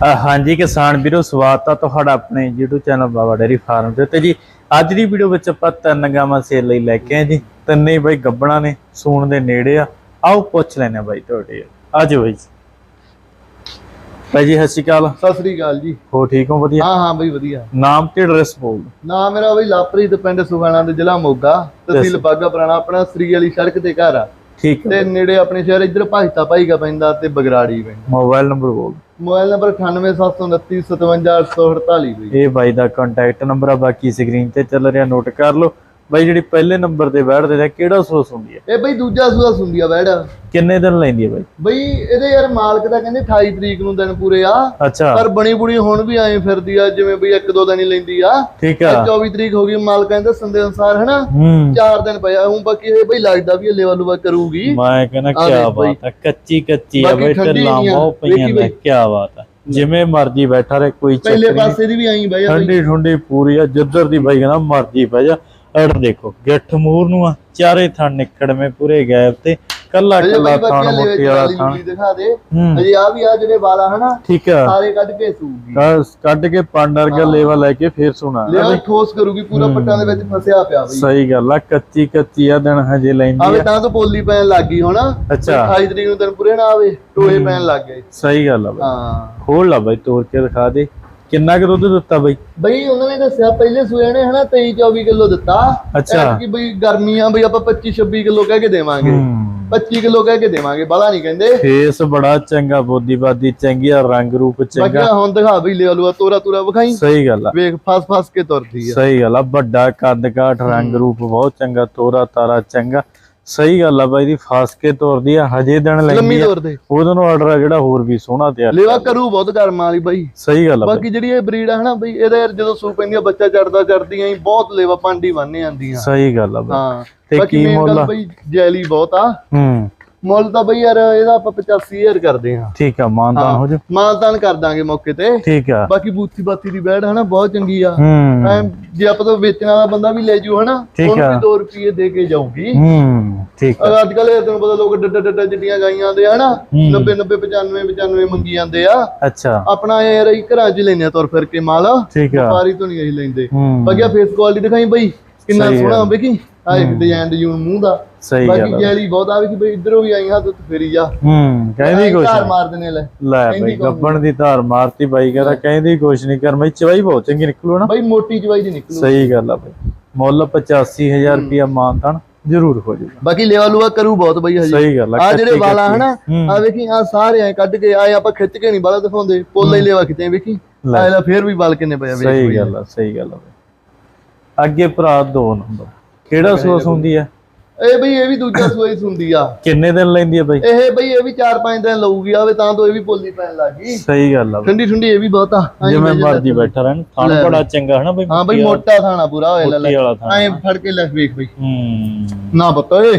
ਹਾਂਜੀ ਕਿਸਾਨ ਵੀਰੋ ਸਵਾਗਤ ਆ ਤੁਹਾਡਾ ਆਪਣੇ YouTube channel Baba dairy farm ਦੇ ਉੱਤੇ ਜੀ ਅੱਜ ਦੀ ਵੀਡੀਓ ਵਿੱਚ ਆਪਾਂ ਤਿੰਨ ਗਾਵਾਂ ਸੇਲ ਲਈ ਲੈ ਕੇ ਆਏ ਜੀ। ਤਿੰਨੇ ਬਾਈ ਗੱਬਣਾ ਨੇ ਸੂਣ ਦੇ ਨੇੜੇ ਆ। ਆਓ ਪੁੱਛ ਲੈਣੇ ਬਾਈ ਤੁਹਾਡੇ। ਆਜੋ ਬਾਈ ਭਾਈ ਜੀ ਸਤਿ ਸ਼੍ਰੀ ਅਕਾਲ। ਸਤਿ ਸ੍ਰੀ ਅਕਾਲ ਜੀ। ਹੋ ਠੀਕ ਹੋ? ਵਧੀਆ? ਹਾਂ ਹਾਂ ਬਈ ਵਧੀਆ। ਨਾਮ ਤੇ ਐਡਰੈਸ ਬੋਲ। ਨਾਮ ਮੇਰਾ ਬਈ ਲਾਪਰੀਤ ਪਿੰਡ ਸੁਖਾਣਾ ਦੇ ਜ਼ਿਲ੍ਹਾ ਮੋਗਾ। ਤਹਿਸੀਲ ਬਾਗਾ ਪੁਰਾਣਾ ਆਪਣਾ ਸ੍ਰੀ ਵਾਲੀ ਸੜਕ ਤੇ ਘਰ ਆ। ਠੀਕ ਤੇ ਨੇੜੇ ਆਪਣੇ ਸ਼ਹਿਰ ਇੱਧਰ ਭਾਜਤਾ ਭਾਈਗਾ ਪੈਂਦਾ ਤੇ ਬਗਰਾੜੀ ਪੈਂਦਾ। ਮੋਬਾਈਲ ਨੰਬਰ ਬੋਲ। ਮੋਬਾਈਲ ਨੰਬਰ 9879357848 ਬਈ। ਇਹ ਬਾਈ ਦਾ ਕੰਟੈਕਟ ਨੰਬਰ ਆ, ਬਾਕੀ ਸਕਰੀਨ ਤੇ ਚੱਲ ਰਿਹਾ ਨੋਟ ਕਰ ਲਓ। ਬਾਈ ਜਿਹੜੀ ਪਹਿਲੇ ਨੰਬਰ ਤੇ ਬੈਠਦੇ ਨੇ ਕਿਹੜਾ ਸੋਸ ਹੁੰਦੀ ਹੈ? ਇਹ ਬਈ ਦੂਜਾ ਸੂਆ ਸੁੰਦੀ ਆ ਵੈੜ ਕਿੰਨੇ ਦਿਨ ਲੈਂਦੀ ਹੈ ਬਾਈ? ਬਈ ਇਹਦੇ ਯਾਰ ਮਾਲਕ ਦਾ ਕਹਿੰਦੇ 28 ਤਰੀਕ ਨੂੰ ਦਿਨ ਪੂਰੇ ਆ। ਅੱਛਾ। ਪਰ ਬਣੀ ਬੁਣੀ ਹੁਣ ਵੀ ਐਂ ਫਿਰਦੀ ਆ ਜਿਵੇਂ ਬਈ ਇੱਕ ਦੋ ਦਿਨ ਹੀ ਲੈਂਦੀ ਆ। ਠੀਕ ਆ। 24 ਤਰੀਕ ਹੋ ਗਈ ਮਾਲਕ ਕਹਿੰਦੇ ਸੰਦੇ ਅਨੁਸਾਰ ਹਨਾ? ਹੂੰ। ਚਾਰ ਦਿਨ ਪਏ ਆ ਹੁਣ ਬਾਕੀ ਇਹ ਬਈ ਲੱਗਦਾ ਵੀ ਲੇਵਾ ਲੂਵਾ ਕਰੂਗੀ। ਮੈਂ ਕਹਿੰਦਾ ਆ ਕੀ। ਬਾਤ ਹੈ ਕੱਚੀ ਕੱਚੀ ਆ ਬਈ ਢਿੱਲਾਂ ਆ, ਬਹੁਤ ਪਈਆਂ ਨੇ। ਕੀ ਬਾਤ ਹੈ ਜਿਵੇਂ ਮਰਜ਼ੀ ਬੈਠਾ ਰਹੇ ਕੋਈ ਚੱਕਰ ਪਹਿਲੇ ਨਹੀਂ। ਪਾਸੇ ਦੀ ਵੀ ਐਂ ਬਈ ਆ ਬਈ। ਠੰਡੀ ਠੰਡੀ ਪੂਰੀ ਆ ਜਿੱਧਰ ਦੀ ਬਾਈ ਕਹਿੰਦਾ ਮਰਜ਼ੀ ਪੈ ਜਾ। ਅੜ ਦੇਖੋ ਗਿੱਠ ਮੂਰ ਨੂੰ ਆ ਚਾਰੇ ਥਣ ਨਿਕੜਵੇਂ ਪੂਰੇ ਗੈਪ ਤੇ ਕੱਲਾ ਕੱਲਾ ਥਣ ਮੁੱਠੀ ਵਾਲਾ ਥਣ। ਦਿਖਾ ਦੇ। ਅਜੇ ਆ ਵੀ ਆ ਜਿਹੜੇ ਵਾਲਾ ਹਨਾ ਠੀਕ ਆ। ਸਾਰੇ ਕੱਢ ਕੇ ਸੂਗੀ ਬਸ ਕੱਢ ਕੇ ਪੰਡ ਵਰਗਾ ਲੇਵਾ ਲੈ ਕੇ ਫੇਰ ਸੁਣਾ। ਲਿਆ ਠੋਸ ਕਰੂਗੀ ਪੂਰਾ ਪੱਟਾਂ ਦੇ ਵਿੱਚ ਫਸਿਆ ਪਿਆ ਬਈ। ਸਹੀ ਗੱਲ ਆ ਕੱਚੀ ਕੱਚੀ ਆ ਦਿਨ ਹਜੇ ਲੈਂਦੀ ਆਵੇ ਆ ਤਾਂ ਤਾਂ ਪੋਲੀ ਪੈਣ ਲੱਗ ਗਈ ਹੁਣ। ਅੱਛਾ। 28 ਤਰੀਕ ਨੂੰ ਦਿਨ ਪੂਰੇ ਨਾ ਆਵੇ ਟੋਏ ਪੈਣ ਲੱਗ ਗਏ। ਸਹੀ ਗੱਲ ਆ ਬਈ। ਹਾਂ। ਖੋਲ ਲਾ ਬਈ ਤੋੜ ਕੇ ਦਿਖਾ ਦੇ। ਕਿੰਨਾ ਕੁ ਦੁੱਧ ਦਿੱਤਾ ਬਈ? ਬਈ ਉਹਨਾਂ ਨੇ ਦੱਸਿਆ ਪਹਿਲੇ ਸੂਏ ਨੇ ਹਨਾ 23 24 ਕਿਲੋ ਦਿੱਤਾ। ਅੱਛਾ। ਕਿ ਬਈ ਗਰਮੀਆਂ ਬਈ ਆਪਾਂ 25 26 ਕਿਲੋ ਕਹਿ ਕੇ ਦੇਵਾਂਗੇ। ਹੂੰ। 25 ਕਿਲੋ ਕਹਿ ਕੇ ਦੇਵਾਂਗੇ ਬਾਲਾ ਨਹੀਂ ਕਹਿੰਦੇ। ਫੇਸ ਬੜਾ ਚੰਗਾ ਬੋਦੀਬਾਦੀ ਚੰਗੀ ਆ ਰੰਗ ਰੂਪ ਚੰਗਾ। ਆਹ ਹੁਣ ਦਿਖਾ ਬਈ ਲੈ ਲੂਆ ਤੋਰਾ ਤੋਰਾ ਵਿਖਾਈ। ਸਹੀ ਗੱਲ ਆ। ਵੇਖ ਫਸ ਫਸ ਕੇ ਤੁਰਦੀ ਆ। ਸਹੀ ਗੱਲ ਆ ਵੱਡਾ ਕੱਦ ਕਾਠ ਰੰਗ ਰੂਪ ਬਹੁਤ ਚੰਗਾ ਤੋਰਾ ਤਾਰਾ ਚੰਗਾ। ਸਹੀ ਗੱਲ ਆ ਬਾਈ ਦੀ ਫਾਸ ਕੇ ਤੋਰਦੀ ਆ ਹਜੇ ਦਿਨ ਲੰਮੀ ਲੈਂਦੀ ਆ। ਤੋਰ ਦੇ ਉਹਦੋਂ ਨੂੰ ਆਰਡਰ ਆ ਜਿਹੜਾ ਹੋਰ ਵੀ ਸੋਹਣਾ ਤਿਆਰ ਲੇਵਾ ਕਰੂ ਬਹੁਤ ਕਰਮਾਂ ਵਾਲੀ ਬਾਈ। ਸਹੀ ਗੱਲ ਆ ਬਾਈ। ਬਾਕੀ ਜਿਹੜੀ ਇਹ ਬਰੀਡ ਹੈ ਹਨਾ ਬਈ ਇਹਦਾ ਯਾਰ ਜਦੋਂ ਸੂ ਪੈਂਦੀ ਆ ਬੱਚਾ ਚੜਦਾ ਚੜਦੀਆਂ ਹੀ ਬਹੁਤ ਲੇਵਾ ਪਾਂਡੀ ਬੰਨੇ ਆਂਦੀਆਂ ਸਹੀ ਗੱਲ ਆ ਬਾਈ। ਹਾਂ। ਤੇ ਬਾਕੀ ਕੀ main ਮੁੱਲ ਗੱਲ ਆ? ਬਈ ਜੈਲੀ ਬਹੁਤ ਆ। ਹੂੰ। ਮੁੱਲ ਤਾਂ ਬਈ ਯਾਰ ਇਹਦਾ ਆਪਾਂ 85000 ਕਰਦੇ ਆ ਠੀਕ ਆ ਮਾਨਤਾਨ ਹੋ। ਜਾ ਮਾਨਤਾਨ ਕਰ ਦਾਂਗੇ ਮੌਕੇ ਤੇ। ਠੀਕ ਆ। ਬਾਕੀ ਬੂਥੀ ਬਾਤੀ ਦੀ ਬੈੜ ਹਨਾ ਬਹੁਤ ਚੰਗੀ ਆ। ਹੂੰ। ਜੇ ਆਪਾਂ ਤੋਂ ਵੇਚਣ ਵਾਲਾ ਬੰਦਾ ਵੀ ਲੈ ਜੂ ਹਨਾ ਉਹਨੂੰ। ਵੀ 2 ਰੁਪਏ ਦੇ ਕੇ ਜਾਊਗੀ। ਹੂੰ ਠੀਕ ਆ। ਅੱਜ ਕੱਲ ਤੈਨੂੰ ਪਤਾ ਲੋਕ ਡੱਡਾ ਡੱਡਾ ਜਿੱਡੀਆਂ ਗਾਈਆਂ ਦੇ ਹਨਾ 90 90 95 95 ਮੰਗੀ ਜਾਂਦੇ ਆ। ਅੱਛਾ। ਆਪਣਾ ਯਾਰ ਅਸੀਂ ਘਰਾਂ 'ਚ ਹੀ ਲੈਨੇ ਆ ਤੁਰ ਫਿਰ ਕੇ ਮਾਲ। ਵਪਾਰੀ ਤੋਂ ਨਹੀਂ ਅਸੀਂ ਲੈਂਦੇ। ਹੂੰ। ਬਾਕੀ ਫੇਸ ਕੁਆਲਿਟੀ ਦਿਖਾਈ ਬਈ। ਕਿੰਨਾ ਸਹੀ ਸੋਹਣਾ ਵੇਖੀ ਆ ਇੱਕ ਡਿਜ਼ਾਈਨ ਡਿਜ਼ਾਈਨ ਮੂੰਹ ਦਾ। ਸਹੀ ਗੱਲ ਬਾਕੀ ਜੈਲੀ ਬਹੁਤ ਆ ਵੇਖੀ ਬਈ ਇਧਰੋਂ ਵੀ ਆਈ ਹੱਥ ਫੇਰੀ ਜਾ ਹੂੰ ਕਹਿੰਦੀ ਕੁਛ ਧਾਰ। ਮਾਰ ਦਿੰਦੇ ਲੈ। ਲੈ ਬਈ। ਗੱਬਣ ਦੀ ਧਾਰ ਮਾਰਤੀ ਬਾਈ ਕਹਿੰਦਾ ਕਹਿੰਦੀ ਕੁਛ ਨਹੀਂ ਕਰ ਮੈਂ ਚਵਾਈ ਬਹੁਤ ਚੰਗੀ ਨਿਕਲੂ ਨਾ ਬਈ ਮੋਟੀ ਚਵਾਈ ਦੀ ਨਿਕਲੂ। ਸਹੀ ਗੱਲ ਆ ਬਈ। ਮੁੱਲ 85000 ਰੁਪਿਆ ਮਾਨਤਾਨ ਜ਼ਰੂਰ ਹੋ ਜਾਊਗਾ। ਬਾਕੀ ਲੇਵਾ ਲੂਆ ਕਰੂ ਬਹੁਤ ਬਈ ਹਜੇ। ਸਹੀ ਗੱਲ ਆ ਜਿਹੜੇ ਵਾਲਾ। ਹਨਾ। ਆ ਵੇਖੀ ਆ ਸਾਰੇ ਐ ਕੱਢ ਕੇ ਆਏ ਆਪਾਂ ਖਿੱਚ ਕੇ ਨਹੀਂ ਬਾਲਾ ਦਿਖਾਉਂਦੇ। ਪੋਲਾ ਹੀ ਲੇਵਾ ਕਿਤੇ ਵੇਖੀ। ਲੈ। ਆ ਲੈ ਫੇਰ ਵੀ ਬਲ ਕਿੰਨੇ ਪਿਆ ਵੇਖ ਸਹੀ। ਗੱਲ ਆ ਸਹੀ ਗੱਲ ਆ ਅੱਗੇ ਭਰਾ ਦੋ ਨੰਬਰ ਕਿਹੜਾ ਸੋਸ ਹੁੰਦੀ ਆ? ਇਹ ਬਈ ਇਹ ਵੀ ਦੂਜਾ ਸੂਈ ਸੁੰਦੀ ਆ। ਕਿੰਨੇ ਦਿਨ ਲੈਂਦੀ ਆ ਬਈ? ਇਹ ਬਈ ਇਹ ਵੀ 4-5 ਦਿਨ ਲਊਗੀ ਆਵੇ ਤਾਂ ਤੋਂ ਇਹ ਵੀ ਪੋਲੀ ਪੈਣ ਲੱਗ ਸਹੀ ਗੱਲ ਆ। ਠੰਡੀ ਠੰਡੀ ਇਹ ਵੀ ਬਹੁਤ ਆ। ਜਿਵੇਂ ਮਰਜ਼ੀ ਬੈਠਾ ਰਹਿਣ। ਥਣ ਬੜਾ ਚੰਗਾ ਹਨਾ ਬਈ ਹਾਂ ਬਈ ਮੋਟਾ ਥਾਣਾ ਪੂਰਾ ਹੋਇਆ ਲੈ ਐਂ ਫੜ ਕੇ ਲੈ ਵੇਖ ਬਈ। ਹੂੰ। ਨਾ ਪਤਾ ਏ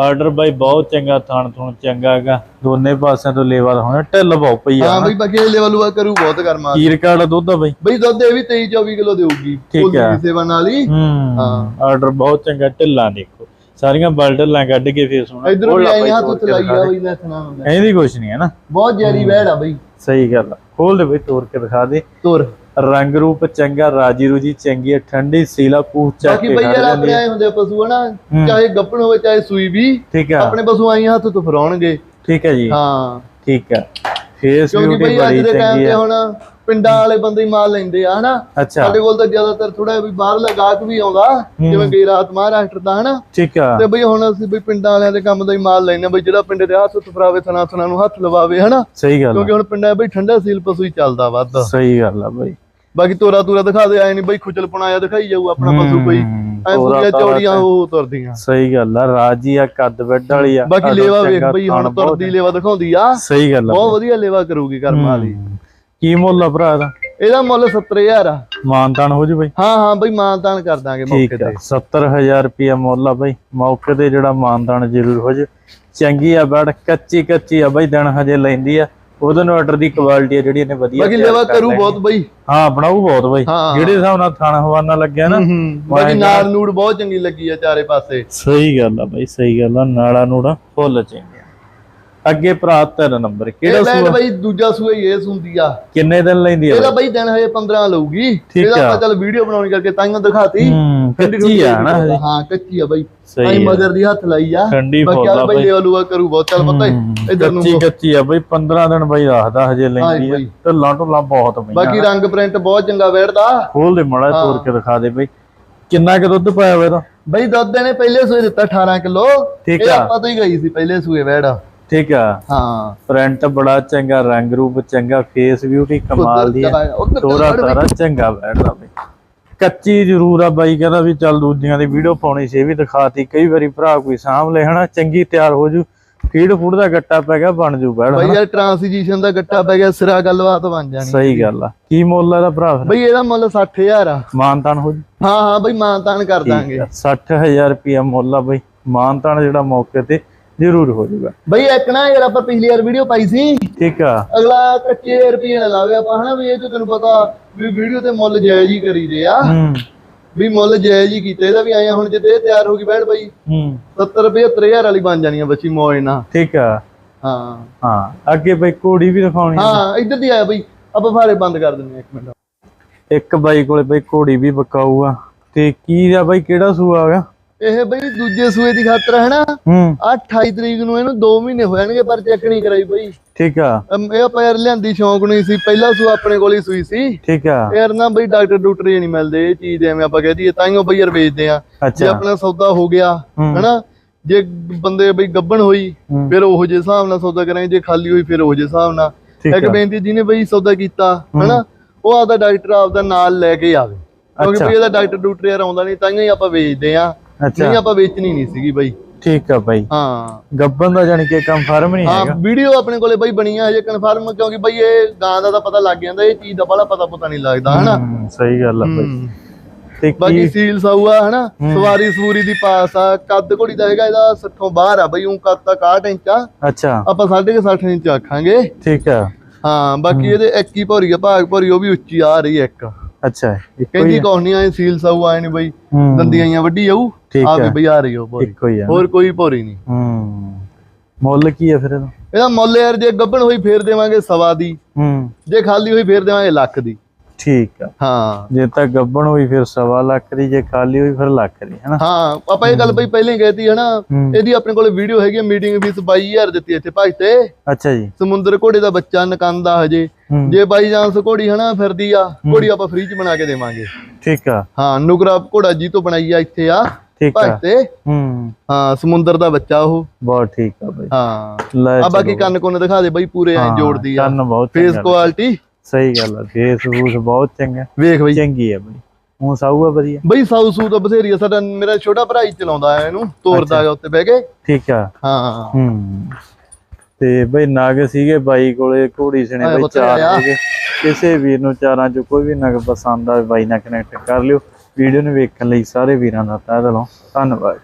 ਆਰਡਰ ਬਾਈ ਬਹੁਤ ਚੰਗਾ ਥਣ ਥਣ ਚੰਗਾ ਹੈਗਾ। ਦੋਨੇ ਪਾਸਿਆਂ ਤੋਂ ਲੇਵਾ ਦਾ ਹੋਣਾ ਢਿੱਲ ਬਹੁਤ ਪਈ ਆ ਹਾਂ ਬਈ ਬਾਕੀ ਲੈਵਲ ਲੂਆ ਕਰੂ ਬਹੁਤ ਕਰਮਾ ਕੀਰ ਕਾੜਾ ਦੁੱਧ ਆ ਬਈ? ਬਈ ਦੁੱਧ ਇਹ ਵੀ 23 24 ਕਿਲੋ ਦੇਊਗੀ ਠੀਕ। ਦੀ ਸੇਵਾ ਨਾਲ ਹੀ। ਹੂੰ ਹਾਂ। ਆਰਡਰ ਬਹੁਤ ਚੰਗਾ ਢਿੱਲਾਂ ਦੇਖੋ। ਸਾਰੀਆਂ ਬਲਡਲਾਂ ਕੱਢ ਕੇ ਫੇਰ ਸੁਣਾ ਇਧਰੋਂ ਵੀ ਆਈ ਹੱਥ ਉੱਤੇ ਲਾਈ ਆ ਬਈ ਲੈ ਸੁਣਾ ਹੁੰਦਾ। ਇਹਦੀ ਕੁਛ ਨਹੀਂ ਹੈ ਨਾ। ਬਹੁਤ ਜੈਰੀ ਵਹਿੜ ਆ ਬਈ। ਸਹੀ ਗੱਲ ਖੋਲ ਦੇ ਬਈ ਤੋੜ ਕੇ ਦਿਖਾ ਦੇ। ਤੁਰ। ਰੰਗ ਰੂਪ ਚੰਗਾ ਰਾਜੀ ਰੂਜੀ ਚੰਗੀ ਆ, ਠੰਡੀ ਸੀਲਾ ਪੂਛ ਬਾਕੀ ਕੇ ਬਈ ਖੜ ਯਾਰ ਜਾਂਦੀ ਆਪਣੇ। ਆਏ ਹੁੰਦੇ ਪਸ਼ੂ ਹਨਾ ਚਾਹੇ ਗੱਪਣ ਹੋਵੇ ਚਾਹੇ ਸੂਈ ਵੀ ਠੀਕ ਆ ਆਪਣੇ ਪਸ਼ੂ ਆਈ ਹੱਥ ਤੋਂ ਫਰਾਉਣਗੇ। ਠੀਕ ਹੈ ਜੀ। ਹਾਂ। ਠੀਕ ਆ ਫੇਸ ਕਿਉਂਕਿ ਬਿਊਟੀ ਬੜੀ ਦੇ ਟਾਈਮ ਚੰਗੀ ਤੇ ਆ ਹੁਣ ਪਿੰਡਾਂ ਵਾਲੇ ਬੰਦੇ ਹੀ ਮਾਲ ਲੈਂਦੇ ਆ ਹਨਾ? ਸਾਡੇ ਕੋਲ ਤਾਂ ਜ਼ਿਆਦਾਤਰ ਥੋੜਾ ਵੀ ਬਾਹਰ ਲਗਾਕ ਵੀ ਆਉਂਦਾ ਜਿਵੇਂ ਗਈ ਰਾਤ ਮਹਾਰਾਸ਼ਟਰ ਦਾ ਹਨਾ? ਠੀਕ ਆ। ਤੇ ਬਈ ਹੁਣ ਅਸੀਂ ਬਈ ਪਿੰਡਾਂ ਵਾਲਿਆਂ ਦੇ ਕੰਮ ਦਾ ਹੀ ਮਾਲ ਲੈਨੇ ਬਈ ਜਿਹੜਾ ਪਿੰਡ ਦੇ ਹੱਥ ਫਰਾਵੇ ਥਣਾ ਥਣਾ ਨੂੰ ਹੱਥ ਲਵਾਵੇ ਹਨਾ? ਸਹੀ ਗੱਲ ਕਿਉਂਕਿ ਹੁਣ ਪਿੰਡਾਂ ਬਈ ਠੰਡਾ ਸੀਲ ਪਸ਼ੂ ਹੀ ਚੱਲਦਾ ਵੱਧ। ਸਹੀ ਗੱਲ ਆ ਬਈ। ਬਾਕੀ ਤੋਰਾ ਤੋਰਾ ਦਿਖਾ ਦੇ ਆਏ ਨਹੀਂ ਬਈ ਖੁਚਲ ਪਣਾਇਆ ਦਿਖਾਈ ਜਾਊ ਆਪਣਾ ਪਸ਼ੂ ਬਈ। ਹੂੰ, ਐ ਚੌੜੀਆਂ ਉਹ ਤੁਰਦੀਆਂ। ਸਹੀ ਗੱਲ ਆ ਰਾਜੀ ਆ ਕੱਦ ਬੈੱਡ ਵਾਲੀ ਆ। ਬਾਕੀ ਲੇਵਾ ਵੇਖ ਬਈ ਹੁਣ ਤੁਰਦੀ ਲੇਵਾ ਦਿਖਾਉਂਦੀ ਆ। ਸਹੀ ਗੱਲ ਆ ਬਹੁਤ ਵਧੀਆ ਲੇਵਾ ਕਰੂਗੀ ਕਰਮ ਵਾਲੀ। ਕੀ ਮੁੱਲ ਆ ਭਰਾ ਦਾ ਇਹਦਾ ਮੁੱਲ 70000 ਆ। ਮਾਨਤਾਨ ਹੋ ਜੂ ਬਈ? ਹਾਂ ਹਾਂ ਬਈ ਮਾਨਤਾਨ ਕਰ ਦਾਂਗੇ ਮੌਕੇ ਤੇ। 70000 ਰੁਪਿਆ ਮੁੱਲ ਆ ਬਈ। ਮੌਕੇ ਤੇ ਜਿਹੜਾ ਮਾਨਤਾਨ ਜ਼ਰੂਰ ਹੋ ਜੇ। ਚੰਗੀ ਆ ਬੜ ਕੱਚੀ ਕੱਚੀ ਆ ਬਈ ਦਿਨ ਹਜੇ ਲੈਂਦੀ ਆ। ਉਹਦੇ ਨੂੰ ਆਰਡਰ ਦੀ ਕੁਆਲਿਟੀ ਆ ਜਿਹੜੀ ਇਹਨੇ ਵਧੀਆ ਬਾਕੀ ਲੇਵਾ ਕਰ। ਬਹੁਤ ਬਈ। ਹਾਂ ਬਣਾਉ ਬਹੁਤ ਬਈ। ਜਿਹੜੇ ਹਿਸਾਬ ਨਾਲ ਥਾਣਾ ਹਵਾਨਾ ਲੱਗਿਆ ਨਾ ਬਾਕੀ ਨਾੜ ਨੂੜ ਬਹੁਤ ਚੰਗੀ ਲੱਗੀ ਆ ਚਾਰੇ ਪਾਸੇ। ਸਹੀ ਗੱਲ ਆ ਬਈ ਸਹੀ ਗੱਲ ਆ ਨਾੜਾ ਨੂੜਾ ਫੁੱਲ ਚੰਗੀਆਂ। ਅੱਗੇ ਭਰਾ ਤੇਰਾ ਨੰਬਰ ਕਿਹੜਾ ਇਹ ਸੂਆ? ਬਾਈ ਦੂਜਾ ਸੂਆ ਹੀ ਇਹ ਸੁੰਦੀ ਆ। ਕਿੰਨੇ ਦਿਨ ਲੈਂਦੀ ਆ ਇਹਦਾ ਬਾਈ? ਦਿਨ ਹਜੇ 15 ਲਊਗੀ। ਇਹਦਾ ਚੱਲ ਵੀਡੀਓ ਬਣਾਉਣੀ ਕਰਕੇ ਤਾਈਆਂ ਦਿਖਾਤੀ। ਹੂੰ ਠੰਡੀ ਕੱਚੀ ਆ ਨਾ। ਹਾਂ ਕੱਚੀ ਆ ਬਾਈ। ਸਹੀ ਅਸੀਂ ਆ। ਮਗਰ ਦੀ ਹੱਥ ਲਾਈ ਆ। ਠੰਡੀ ਫੁੱਲ ਬਾਈ ਲੇਵਾ ਲੂਆ ਕਰੂ ਬਹੁਤ ਚੱਲ ਪਤਾ ਇਧਰ ਨੂੰ ਕੱਚੀ ਕੱਚੀ ਆ ਬਈ 15 ਦਿਨ ਬਈ ਰੱਖਦਾ ਹਜੇ ਲੈਂਦੀ ਆ। ਢੱਲਾਂ ਢੁੱਲਾਂ ਬਹੁਤ ਪਈਆਂ ਬਾਕੀ ਰੰਗ ਪ੍ਰਿੰਟ ਬਹੁਤ ਚੰਗਾ ਬੈਠਦਾ ਖੋਲ ਦੇ ਮੜਾ ਤੋੜ ਕੇ ਦਿਖਾ ਦੇ ਬਈ। ਕਿੰਨਾ ਕੁ ਦੁੱਧ ਪਾਇਆ ਇਹਦਾ? ਬਾਈ ਦੁੱਧ ਨੇ ਪਹਿਲੇ ਸੂਏ ਦਿੱਤਾ 18 ਕਿਲੋ। ਠੀਕ ਇਹ ਆ। ਆਪਾਂ ਤੋਂ ਹੀ ਗਈ ਸੀ ਪਹਿਲੇ ਸੂਏ ਬੈੜਾ ਠੀਕ ਆ? ਹਾਂ। ਪ੍ਰਿੰਟ ਬੜਾ ਚੰਗਾ ਰੰਗ ਰੂਪ ਚੰਗਾ ਫੇਸ ਬਿਊਟੀ ਕਮਾਲ ਦੀ ਉੱਧਰ ਉੱਧਰ ਤੋਰਾ ਚੰਗਾ ਬੈਠਦਾ ਬਈ। ਕੱਚੀ ਜ਼ਰੂਰ ਆ ਬਾਈ ਕਹਿੰਦਾ ਵੀ ਚੱਲ ਦੂਜੀਆਂ ਦੀ ਵੀਡੀਓ ਪਾਉਣੀ ਸੀ ਇਹ ਵੀ ਦਿਖਾਤੀ। ਕਈ ਵਾਰੀ ਭਰਾ ਕੋਈ ਸਾਂਭ ਲੈ ਹਨਾ ਚੰਗੀ ਤਿਆਰ ਹੋ ਜੂ। ਫੀਡ ਫੂਡ ਦਾ ਗੱਟਾ ਪੈ ਗਿਆ ਬਣ ਜੂ ਬੈੜ ਬਾਈ ਯਾਰ ਟ੍ਰਾਂਸੀਜੀਸ਼ਨ ਦਾ ਗੱਟਾ ਪੈ ਗਿਆ ਸਿਰਾ ਗੱਲਬਾਤ ਬਣ ਜਾਣੀ। ਸਹੀ ਗੱਲ ਆ। ਕੀ ਮੁੱਲ ਆ ਇਹਦਾ ਭਰਾ ਬਈ ਇਹਦਾ ਮੁੱਲ 60000 ਆ। ਮਾਨਤਾਨ ਹੋ ਜੂ? ਹਾਂ ਹਾਂ ਬਈ ਮਾਨਤਾਨ ਕਰ ਦਾਂਗੇ। 60000 ਰੁਪਿਆ ਮੁੱਲ ਆ ਬਈ। ਮਾਨਤਾਨ ਜਿਹੜਾ ਮੌਕੇ ਤੇ ਜ਼ਰੂਰ ਹੋ ਜੂਗਾ ਬਈ ਇੱਕ ਨਾ ਯਾਰ ਆਪਾਂ ਪਿਛਲੀ ਵਾਰ ਵੀਡੀਓ ਪਾਈ ਸੀ। ਠੀਕ ਆ। ਅਗਲਾ ਕੱਚੇ ਰੁਪਏ ਨਾਲ ਲਾਵੇ ਆਪਾਂ ਹਨਾ ਵੀ ਇਹ ਤੋਂ ਤੈਨੂੰ ਪਤਾ ਵੀ ਵੀਡੀਓ ਤੇ ਮੁੱਲ ਜਾਇਜ਼ ਹੀ ਕਰੀਦੇ ਆ। ਹੂੰ। ਵੀ ਮੁੱਲ ਜਾਇਜ਼ ਹੀ ਕੀਤੇ ਇਹਦਾ ਵੀ ਆਇਆ ਹੁਣ ਜਿੱਦੇ ਤਿਆਰ ਹੋ ਗਈ ਬੈਠ ਬਈ। ਹੂੰ। 70 75000 ਵਾਲੀ ਬਣ ਜਾਣੀ ਆ ਬੱਚੀ ਮੌਜ ਨਾਲ। ਠੀਕ ਆ। ਹਾਂ। ਹਾਂ ਅੱਗੇ ਬਈ ਕੋੜੀ ਵੀ ਦਿਖਾਉਣੀ ਆ। ਹਾਂ ਇੱਧਰ ਦੀ ਆਇਆ ਬਈ ਆਪਾਂ ਫਾਰੇ ਬੰਦ ਕਰ ਦਿੰਦੇ ਆ ਇੱਕ ਮਿੰਟ। ਇੱਕ ਬਾਈ ਕੋਲੇ ਬਈ ਘੋੜੀ ਵੀ ਬਕਾਊ ਆ। ਤੇ ਕੀ ਆ ਬਾਈ ਕਿਹੜਾ ਸੂਆ ਆ ਗਿਆ? ਇਹ ਬਈ ਦੂਜੇ ਸੂਏ ਦੀ ਖਾਤਰ ਹੈ ਨਾ? ਹੂੰ। ਆਹ 28 ਤਰੀਕ ਨੂੰ ਇਹਨੂੰ 2 ਮਹੀਨੇ ਹੋ ਜਾਣਗੇ ਪਰ ਚੈੱਕ ਨਹੀਂ ਕਰਾਈ ਬਈ। ਠੀਕ ਆ। ਇਹ ਆਪਾਂ ਯਾਰ ਲਿਆਂਦੀ ਸ਼ੌਂਕ ਨਹੀਂ ਸੀ ਪਹਿਲਾ ਸੂ ਆਪਣੇ ਕੋਲ ਹੀ ਸੂਈ ਸੀ। ਠੀਕ ਆ। ਯਾਰ ਨਾ ਬਈ ਡਾਕਟਰ ਡਾਕਟਰ ਹੀ ਨਹੀਂ ਮਿਲਦੇ ਇਹ ਚੀਜ਼ ਐਵੇਂ ਆਪਾਂ ਕਹਿ ਦਈਏ ਤਾਂ ਹੀ ਉਹ ਬਈ ਯਾਰ ਵੇਚਦੇ ਆ। ਜੇ ਆਪਣਾ ਸੌਦਾ ਹੋ ਗਿਆ। ਹਨਾ? ਜੇ ਬੰਦੇ ਬਈ ਗੱਬਣ ਹੋਈ। ਫਿਰ ਉਹੋ ਜਿਹੇ ਹਿਸਾਬ ਨਾਲ ਸੌਦਾ ਕਰਾਂਗੇ ਜੇ ਖਾਲੀ ਹੋਈ ਫਿਰ ਉਹੋ ਜਿਹੇ ਹਿਸਾਬ ਨਾਲ। ਇੱਕ ਬੇਨਤੀ ਜਿਹਨੇ ਬਈ ਸੌਦਾ ਕੀਤਾ ਹਨਾ? ਉਹ ਆਪਦਾ ਡਾਕਟਰ ਆਪਦਾ ਨਾਲ ਲੈ ਕੇ ਆਵੇ। ਕਿਉਂਕਿ। ਬਈ ਇਹਦਾ ਡਾਕਟਰ ਡਾਕਟਰ ਯਾਰ ਆਉਂਦਾ ਨਹੀਂ ਤਾਂ ਹੀ ਆਪਾਂ ਵੇਚਦੇ ਆ। ਨਹੀਂ ਆਪਾਂ ਵੇਚਣੀ ਨਹੀਂ ਸੀਗੀ ਬਈ। ਠੀਕ ਆ ਬਾਈ। ਹਾਂ। ਗੱਬਨ ਦਾ ਜਾਨੀ ਕਿ ਕੰਫਰਮ ਨਹੀਂ ਹਾਂ ਹੈਗਾ। ਵੀਡੀਓ ਆਪਣੇ ਕੋਲੇ ਬਈ ਬਣੀ ਆ ਹਜੇ ਕਨਫਰਮ ਕਿਉਂਕਿ ਬਈ ਇਹ ਗਾਂ ਦਾ ਤਾਂ ਪਤਾ ਲੱਗ ਜਾਂਦਾ ਇਹ ਚੀਜ਼ ਦਾ ਬੜਾ ਪਤਾ ਪਤਾ ਨਹੀਂ ਲੱਗਦਾ ਹਨਾ? ਹੂੰ, ਸਹੀ ਗੱਲ ਆ ਬਾਈ। ਹੂੰ। ਤੇ ਬਾਕੀ ਸੀਲ ਸਾਊ ਆ ਹਨਾ? ਸਵਾਰੀ ਸੂਰੀ ਦੀ ਪਾਸ ਆ ਕੱਦ ਘੋੜੀ ਦਾ ਹੈਗਾ ਇਹਦਾ 60 ਬਾਹਰ ਆ ਬਈ ਉਹ ਕੱਦ ਤਾਂ 61 ਇੰਚ ਆ। ਅੱਛਾ। ਆਪਾਂ 60 ਇੰਚ ਆਖਾਂਗੇ। ਠੀਕ ਆ। ਹਾਂ ਬਾਕੀ ਇਹਦੇ ਇੱਕ ਹੀ ਭੌਰੀ ਆ ਭਾਗ ਭੌਰੀ ਉਹ ਵੀ ਉੱਚੀ ਆ ਰਹੀ ਇੱਕ। ਅੱਛਾ ਹੀ ਕਹਿੰਦੀ ਆ? ਕੋਹਨੀ ਆਏ ਸੀਲ ਸਾਊ ਆਏ ਨਹੀਂ ਬਈ ਹੂੰ, ਦੰਦੀਆਂ ਆਈਆਂ ਵੱਡੀ ਠੀਕ ਆ। ਵੀ। ਬਈ ਆ ਰਹੀ ਭੌਰੀ। ਹੀ ਨਾ। ਹੋਰ ਕੋਈ ਭੌਰੀ ਨਹੀਂ। ਹੂੰ। ਮੁੱਲ ਕੀ ਆ ਫਿਰ ਇਹਦਾ? ਇਹਦਾ ਮੁੱਲ ਯਾਰ ਜੇ ਗੱਬਣ ਹੋਈ ਫੇਰ ਦੇਵਾਂਗੇ ਸਵਾ ਦੀ। ਹੂੰ। ਜੇ ਖਾਲੀ ਹੋਈ ਫੇਰ ਦੇਵਾਂਗੇ ਲੱਖ ਦੀ। ਠੀਕ ਆ। ਹਾਂ। ਜੇ ਤਾਂ ਗੱਬਣ ਹੋਈ ਫਿਰ ਸਵਾ ਲੱਖ ਦੀ ਜੇ ਖਾਲੀ ਹੋਈ ਫਿਰ ਲੱਖ ਦੀ ਹੈਨਾ? ਹਾਂ ਆਪਾਂ ਇਹ ਗੱਲ ਬਈ ਪਹਿਲਾਂ ਹੀ ਕਹਿਤੀ ਹੈ ਨਾ ਹੂੰ। ਇਹਦੀ ਆਪਣੇ ਕੋਲ ਵੀਡੀਓ ਹੈਗੀ ਮੀਟਿੰਗ ਫੀਸ 22000 ਦਿੱਤੀ ਇੱਥੇ ਭਾਈ ਤੇ। ਅੱਛਾ ਜੀ। ਸਮੁੰਦਰ ਘੋੜੇ ਦਾ ਬੱਚਾ ਨਕੰਦਾ ਹਜੇ। ਜੇ ਬਾਈ ਚਾਂਸ ਘੋੜੀ ਹਨਾ ਫਿਰਦੀ ਆ ਘੋੜੀ ਆਪਾਂ ਫ੍ਰੀ ਚ ਬਣਾ ਕੇ ਦੇਵਾਂਗੇ। ਠੀਕ ਆ। ਹਾਂ ਨੁਕਰਾ ਘੋੜਾ ਜੀ ਤੋਂ ਬਣਾਈ ਆ ਇੱਥੇ ਆ ਠੀਕ ਆ। ਤੇ। ਹੂੰ। ਹਾਂ ਸਮੁੰਦਰ ਦਾ ਬੱਚਾ ਉਹ। ਬਹੁਤ ਠੀਕ ਆ ਬਾਈ। ਹਾਂ। ਲੈ ਆ ਬਾਕੀ। ਕੰਨ ਕੁੰਨ ਦਿਖਾ ਦੇ ਬਾਈ ਪੂਰੇ ਐਂ ਜੋੜਦੀ ਆ। ਕੰਨ ਬਹੁਤ ਫੇਸ ਕੁਆਲਿਟੀ ਸਹੀ ਗੱਲ ਆ ਫੇਸ ਫੂਸ ਬਹੁਤ ਚੰਗਾ। ਵੇਖ ਬਈ। ਚੰਗੀ ਆ ਬਾਈ। ਉਹ ਸਾਊ ਆ ਵਧੀਆ। ਬਈ ਸਾਊ ਸੂ ਤਾਂ ਬਥੇਰੀ ਆ ਸਾਡਾ ਮੇਰਾ ਛੋਟਾ ਭਰਾ ਹੀ ਚਲਾਉਂਦਾ ਆ ਇਹਨੂੰ ਤੋਰਦਾ ਹੈਗਾ ਉੱਤੇ ਬਹਿ ਕੇ। ਠੀਕ ਆ। ਹਾਂ। ਹੂੰ। ਤੇ ਬਈ ਨਾਗ ਸੀਗੇ ਬਾਈ ਕੋਲੇ ਘੋੜੀ ਸਣੇ ਬਈ ਚਾਰ। ਸੀਗੇ। ਕਿਸੇ ਵੀਰ ਨੂੰ ਚਾਰਾਂ ਚੋਂ ਕੋਈ ਵੀ ਨਗ ਪਸੰਦ ਆਵੇ ਬਾਈ ਨਾਲ ਕਨੈਕਟ ਕਰ ਲਿਓ। ਵੀਡੀਓ ਨੂੰ ਵੇਖਣ ਲਈ ਸਾਰੇ ਵੀਰਾਂ ਦਾ ਤਹਿ ਦਿਲੋਂ। ਧੰਨਵਾਦ